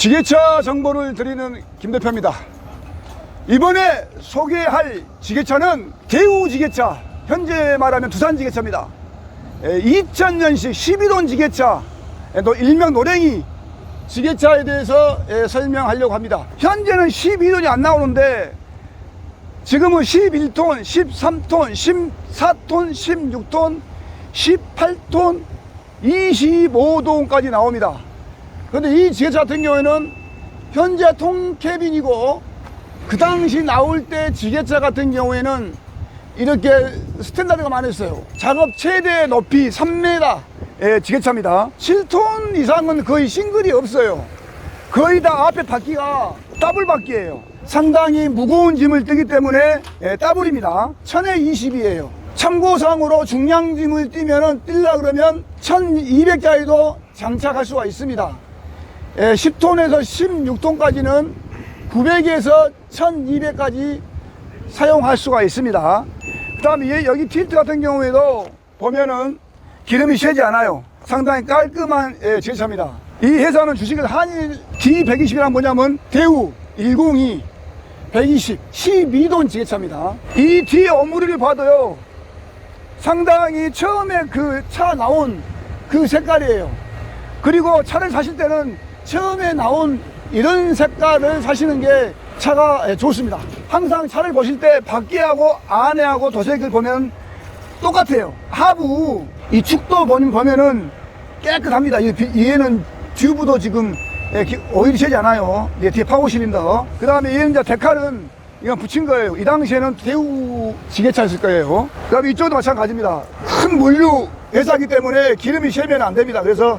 지게차 정보를 드리는 김 대표입니다. 이번에 소개할 지게차는 대우 지게차, 현재 말하면 두산 지게차입니다. 2000년식 12돈 지게차, 에, 또 일명 노랭이 지게차에 대해서 에, 설명하려고 합니다. 현재는 12돈이 안 나오는데 지금은 11톤, 13톤, 14톤, 16톤, 18톤, 25톤까지 나옵니다. 근데 이 지게차 같은 경우에는 현재 통캐빈이고 그 당시 나올 때 지게차 같은 경우에는 이렇게 스탠다드가 많았어요. 작업 최대 높이 3m 의 지게차입니다. 7톤 이상은 거의 싱글이 없어요. 거의 다 앞에 바퀴가 더블 바퀴예요. 상당히 무거운 짐을 뜨기 때문에 예, 더블입니다. 1000에 20이에요. 참고상으로 중량짐을 뛰면 은 뛸라 그러면 1200짜리도 장착할 수가 있습니다. 예, 10톤에서 16톤까지는 900에서 1200까지 사용할 수가 있습니다. 그 다음에 여기 틸트 같은 경우에도 보면은 기름이 새지 않아요. 상당히 깔끔한 예, 제차입니다. 이 회사는 주식을 한일 D120이란 뭐냐면 대우 102 120 12돈 지게차입니다. 이 뒤에 어무리를 봐도요. 상당히 처음에 그 차 나온 그 색깔이에요. 그리고 차를 사실 때는 처음에 나온 이런 색깔을 사시는 게 차가 예, 좋습니다. 항상 차를 보실 때 밖에하고 안에하고 도색을 보면 똑같아요. 하부 이 축도 보면 보면은 깨끗합니다. 얘는 튜브도 지금 예, 기- 오일이 새지 않아요. 예, 뒤에 파워 실린더. 그 다음에 얘는 이제 데칼은 이건 붙인 거예요. 이 당시에는 대우 지게차였을 거예요. 그 다음에 이쪽도 마찬가지입니다. 큰 물류 회사기 때문에 기름이 새면 안 됩니다. 그래서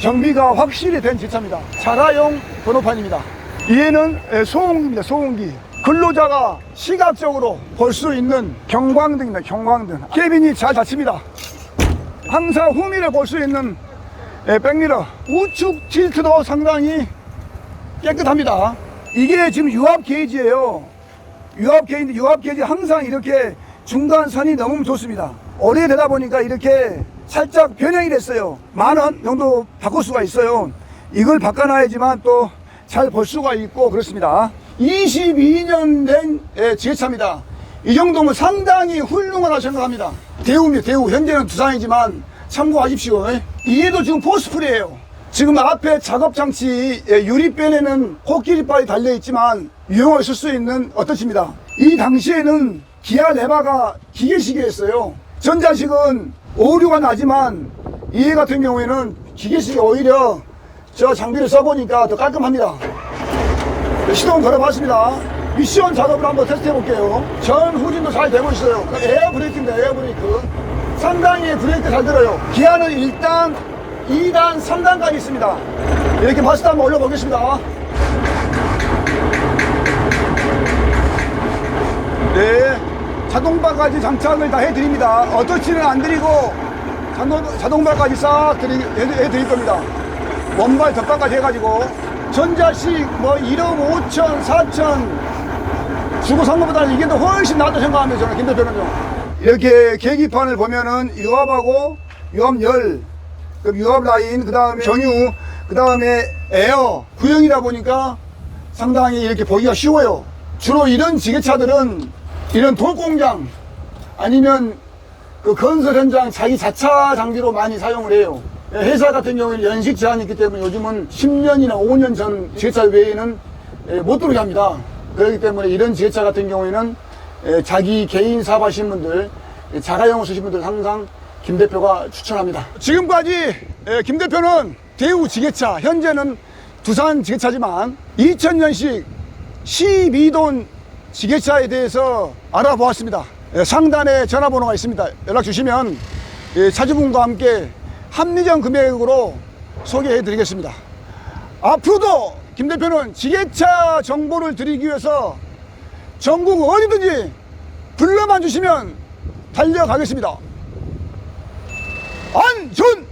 정비가 확실히 된 지차입니다. 자가용 번호판입니다. 예, 소음기입니다. 소음기. 근로자가 시각적으로 볼 수 있는 경광등입니다. 경광등. 케빈이 잘 닫힙니다. 항상 후미를 볼 수 있는 예, 백미러. 우측 틸트도 상당히 깨끗합니다. 이게 지금 유압 게이지예요. 유압 게이지, 유압 게이지 항상 이렇게 중간 선이 너무 좋습니다. 오래 되다 보니까 이렇게 살짝 변형이 됐어요. 만 원 정도 바꿀 수가 있어요. 이걸 바꿔놔야지만 또 잘 볼 수가 있고 그렇습니다. 22년 된 예, 지게차입니다. 이 정도면 상당히 훌륭하다 생각합니다. 대우입니다. 대우. 현재는 두산이지만 참고하십시오. 이에도 지금 포스풀이에요. 지금 앞에 작업 장치 예, 유리변에는 코끼리빨이 달려 있지만 유용하게 쓸수 있는 어떠십니다. 이 당시에는 기아 레바가 기계식이었어요. 전자식은 오류가 나지만 이 같은 경우에는 기계식이 오히려 저 장비를 써보니까 더 깔끔합니다. 네, 시동 걸어봤습니다. 미션 작업을 한번 테스트 해 볼게요. 전 후진도 잘 되고 있어요. 그 에어 브레이크입니다. 에어 브레이크. 상당히 브레이크 잘 들어요. 기아는 1단, 2단, 3단까지 있습니다. 이렇게 마스터 한번 올려보겠습니다. 자동바까지 장착을 다 해드립니다. 어떻지는 안 드리고 자동, 자동 바까지 싹 드리, 해, 해드릴 겁니다. 원발 덧바까지 해가지고 전자식 뭐 1억 5천, 4천 주고 산 것보다는 이게 더 훨씬 낫다 생각하면서 저는 김 대표는요. 이렇게 계기판을 보면은 유압하고 유압열, 그 유압 라인, 그 다음에 경유, 그 다음에 에어, 구형이다 보니까 상당히 이렇게 보기가 쉬워요. 주로 이런 지게차들은 이런 돌공장 아니면 그 건설 현장 자기 자차 장비로 많이 사용을 해요. 회사 같은 경우에는 연식 제한이 있기 때문에 요즘은 10년이나 5년 전 지게차 외에는 예, 못 들어오게 합니다. 그렇기 때문에 이런 지게차 같은 경우에는 예, 자기 개인 사업 하시는 분들, 예, 자가용을 쓰시는 분들 항상 김 대표가 추천합니다. 지금까지 예, 김 대표는 대우 지게차, 현재는 두산 지게차지만 2000년식 12돈 지게차에 대해서 알아보았습니다. 예, 상단에 전화번호가 있습니다. 연락 주시면 예, 차주분과 함께 합리적 금액으로 소개해 드리겠습니다. 앞으로도 김 대표는 지게차 정보를 드리기 위해서 전국 어디든지 불러만 주시면 달려가겠습니다. 안전!